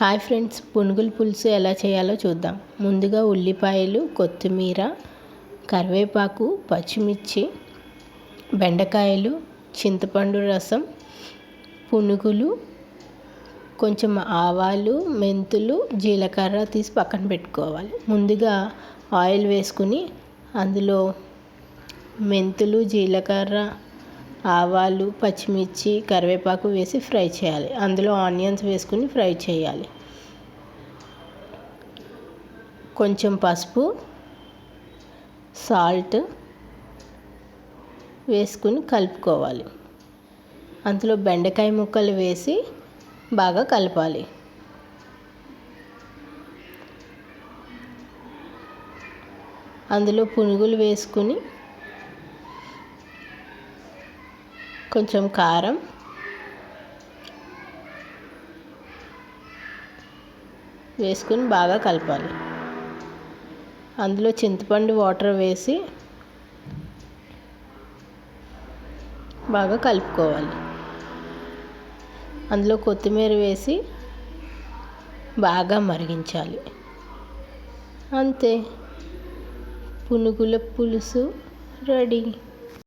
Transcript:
Hi friends పునుగుల పులుసు ఎలా చేయాలో చూద్దాం. ముందుగా ఉల్లిపాయలు కొత్తిమీర కరివేపాకు పచ్చిమిర్చి బెండకాయలు చింతపండు రసం పునుగులు కొంచెం ఆవాలు మెంతులు జీలకర్ర తీసి పక్కన పెట్టుకోవాలి. ముందుగా ఆయిల్ వేసుకుని అందులో మెంతులు జీలకర్ర ఆవాలు పచ్చిమిర్చి కరివేపాకు వేసి ఫ్రై చేయాలి. అందులో ఆనియన్స్ వేసుకుని ఫ్రై చేయాలి. కొంచెం పసుపు సాల్ట్ వేసుకుని కలుపుకోవాలి. అందులో బెండకాయ ముక్కలు వేసి బాగా కలపాలి. అందులో పునుగులు వేసుకుని కొంచెం కారం. వేసుకుని బాగా కలపాలి. అందులో చింతపండు వాటర్ వేసి బాగా కలుపుకోవాలి. అందులో కొత్తిమీర వేసి బాగా మరిగించాలి. అంతే. పునుగుల పులుసు రెడీ.